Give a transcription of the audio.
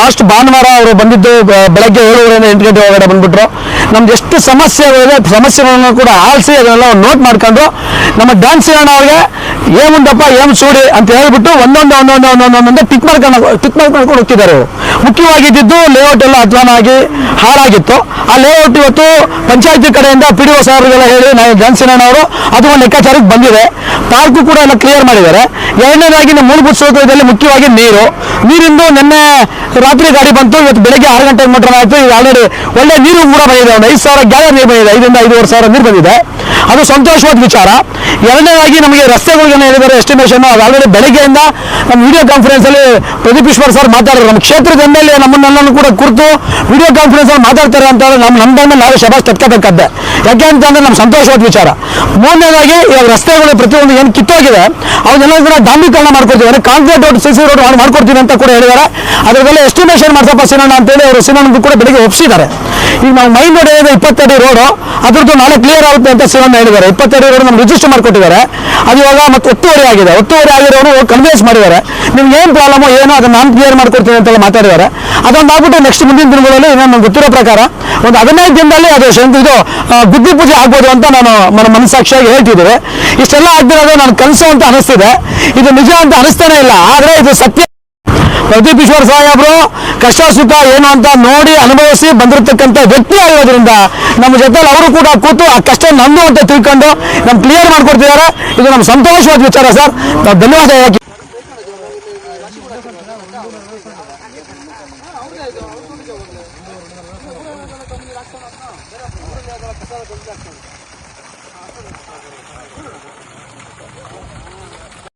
Last ಭಾನುವಾರ ಅವರು ಬಂದಿದ್ದು ಬೆಳಗ್ಗೆ ಏಳುವರೆಯಿಂದ ಎಂಟು ಗಂಟೆ ಒಳಗಡೆ ಬಂದ್ಬಿಟ್ರು. ನಮ್ದು ಎಷ್ಟು ಸಮಸ್ಯೆಗಳಿದೆ, ಸಮಸ್ಯೆಗಳನ್ನು ಕೂಡ ಆಲಿಸಿ ಅದನ್ನೆಲ್ಲ ನೋಟ್ ಮಾಡ್ಕೊಂಡು ನಮ್ಮ ಡ್ಯಾನ್ಸ್ ಅಣ್ಣ ಅವ್ರಿಗೆ ಏಮುಂದಪ್ಪ ಏಮ್ ಸೂಡಿ? ಅಂತ ಹೇಳ್ಬಿಟ್ಟು ಒಂದೊಂದು ಒಂದೊಂದು ಒಂದೊಂದು ಒಂದೊಂದು ಟಿಕ್ ಮಾಡ್ಕೊಂಡು ಟಿಕ್ ಮಾಡ್ಕೊಂಡು ಹೋಗ್ತಿದ್ದಾರೆ ಮುಖ್ಯವಾಗಿದ್ದು ಲೇಔಟ್ ಎಲ್ಲ ಅಧ್ವಾನ ಆಗಿ ಹಾಳಾಗಿತ್ತು. ಆ ಲೇಔಟ್ ಇವತ್ತು ಪಂಚಾಯತಿ ಕಡೆಯಿಂದ ಪಿ ಡಿ ಒ ಸಾರ್ಗೆಲ್ಲ ಹೇಳಿ ನಾವು ಡ್ಯಾನ್ಸ್ ಇರೋಣ ಅವರು, ಅದು ಒಂದು ಲೆಕ್ಕಾಚಾರಕ್ಕೆ ಬಂದಿದೆ. ಪಾರ್ಕು ಕೂಡ ಎಲ್ಲ ಕ್ಲಿಯರ್ ಮಾಡಿದ್ದಾರೆ. ಎರಡನೇದಾಗಿ ಮೂಲಭೂತ ಸೌಕರ್ಯದಲ್ಲಿ ಮುಖ್ಯವಾಗಿ ನೀರು. ನೀರಿಂದು ನಿನ್ನೆ ರಾತ್ರಿ ಗಾಡಿ ಬಂತು, ಇವತ್ತು ಬೆಳಗ್ಗೆ ಆರು ಗಂಟೆಗೆ ಮಟ್ಟ ಆಯಿತು. ಈಗ ಆಲ್ರೆಡಿ ಒಳ್ಳೆ ನೀರು ಕೂಡ ಬಂದಿದೆ. ಒಂದು ಐದು ಸಾವಿರ ಗ್ಯಾಲರ್ ನೀರು ಬಂದಿದೆ. ಐದರಿಂದ ಐದೂವರೆ ಸಾವಿರ ನೀರು ಬಂದಿದೆ. ಅದು ಸಂತೋಷವಾದ ವಿಚಾರ. ಎರಡನೇದಾಗಿ ನಮಗೆ ರಸ್ತೆಗಳಿಗೆ ಹೇಳಿದ್ದಾರೆ ಎಸ್ಟಿಮೇಷನ್ ಅದು ಆಲ್ರೆಡಿ ಬೆಳಗ್ಗೆಯಿಂದ ನಮ್ಮ ವಿಡಿಯೋ ಕಾನ್ಫರೆನ್ಸಲ್ಲಿ ಪ್ರದೀಪ್ ಈಶ್ವರ್ ಸರ್ ಮಾತಾಡಿದ್ರು. ನಮ್ಮ ಕ್ಷೇತ್ರದ ಎಂ ಎಲ್ ಎ ನಮ್ಮನ್ನೆಲ್ಲನೂ ಕೂಡ ಕುರಿತು ವಿಡಿಯೋ ಕಾನ್ಫರೆನ್ಸಲ್ಲಿ ಮಾತಾಡ್ತಾರೆ ಅಂತ ನಮ್ಮ ನಮ್ಮ ಟೈಮಲ್ಲಿ ನಾವೇ ಶಬಾಸ್ ತಟ್ಕೋಬೇಕದ್ದೆ ಯಾಕೆ ಅಂತಂದ್ರೆ ನಮ್ಮ ಸಂತೋಷವಾದ ವಿಚಾರ. ಮೂರನೇದಾಗಿ ಇವಾಗ ರಸ್ತೆಗಳು ಪ್ರತಿಯೊಂದು ಏನು ಕಿತ್ತೋಗಿದೆ ಅವನ್ನೆಲ್ಲ ಕೂಡ ಡಾಂಬೀಕರಣ ಮಾಡ್ಕೊಡ್ತೀವಿ. ಅಂದರೆ concrete road C C road ಮಾಡ್ಕೊಡ್ತೀವಿ ಅಂತ ಕೂಡ ಹೇಳಿದ್ದಾರೆ. ಅದರದೆಲ್ಲ ಎಸ್ಟಿಮೇಷನ್ ಮಾಡ್ಸಪ್ಪ ಸಿನಣ್ಣ ಅಂತೇಳಿ ಅವರು ಸಿನಣ್ಣ ಕೂಡ ಬೆಳಿಗ್ಗೆ ಒಪ್ಪಿಸಿದ್ದಾರೆ ಈಗ ನಾವು ಮೈನ್ ರೋಡ್ ಏನಿದೆ ಇಪ್ಪತ್ತಡಿ ರೋಡು ಅದ್ರದ್ದು ನಾಳೆ ಕ್ಲಿಯರ್ ಆಗುತ್ತೆ ಅಂತ ಸಿನಣ್ಣ ಹೇಳಿದ್ದಾರೆ ಇಪ್ಪತ್ತೆರಡು ರೋಡ್ ನಮ್ಗೆ ರಿಜಿಸ್ಟರ್ ಮಾಡಿಕೊಟ್ಟಿದ್ದಾರೆ. ಅದು ಇವಾಗ ಮತ್ತೆ ಒತ್ತುವರಿ ಆಗಿದೆ. ಒತ್ತುವರಿ ಆಗಿರೋರು ಕನ್ವಿನ್ಸ್ ಮಾಡಿದ್ದಾರೆ. ನಿಮ್ಗೆ ಏನು ಪ್ರಾಬ್ಲಮ್ ಏನೋ ಅದನ್ನ ನಾನು ಕ್ಲಿಯರ್ ಮಾಡ್ಕೊಡ್ತೀನಿ ಅಂತೆಲ್ಲ ಮಾತಾಡಿದ್ದಾರೆ. ಅದೊಂದು ಆಗ್ಬಿಟ್ಟು ನೆಕ್ಸ್ಟ್ ಮುಂದಿನ ದಿನಗಳಲ್ಲಿ ನಾನು ಗೊತ್ತಿರೋ ಪ್ರಕಾರ ಒಂದು ಹದಿನೈದು ದಿನದಲ್ಲಿ ಅದು ಇದು ಬುದ್ಧಿ ಪೂಜೆ ಆಗ್ಬೋದು ಅಂತ ನಾನು ನನ್ನ ಮನಸ್ಸಾಕ್ಷಿಯಾಗಿ ಹೇಳ್ತಿದ್ದೇವೆ. ಇಷ್ಟೆಲ್ಲ ಆಗ್ದಿರೋದು ನಾನು ಕನಸು ಅಂತ ಅನಿಸ್ತಿದೆ. ಇದು ನಿಜ ಅಂತ ಅನಿಸ್ತಾನೆ ಇಲ್ಲ. ಆದರೆ ಇದು ಸತ್ಯ. ಪ್ರದೀಪ್ ಈಶ್ವರ್ ಸಾಹೇಬ್ರು ಕಷ್ಟ ಸುಖ ಏನು ಅಂತ ನೋಡಿ ಅನುಭವಿಸಿ ಬಂದಿರತಕ್ಕಂಥ ವ್ಯಕ್ತಿ ಆಗಿರೋದ್ರಿಂದ ನಮ್ಮ ಜೊತೆಲಿ ಅವರು ಕೂಡ ಕೂತು ಆ ಕಷ್ಟ ನಂದು ಅಂತ ತಿಳ್ಕೊಂಡು ನಮ್ಗೆ ಕ್ಲಿಯರ್ ಮಾಡ್ಕೊಡ್ತಿದ್ದಾರೆ. ಇದು ನಮ್ಮ ಸಂತೋಷವಾದ ವಿಚಾರ ಸರ್. ನಾವು ಧನ್ಯವಾದ ಹೇಳಕ್ಕೆ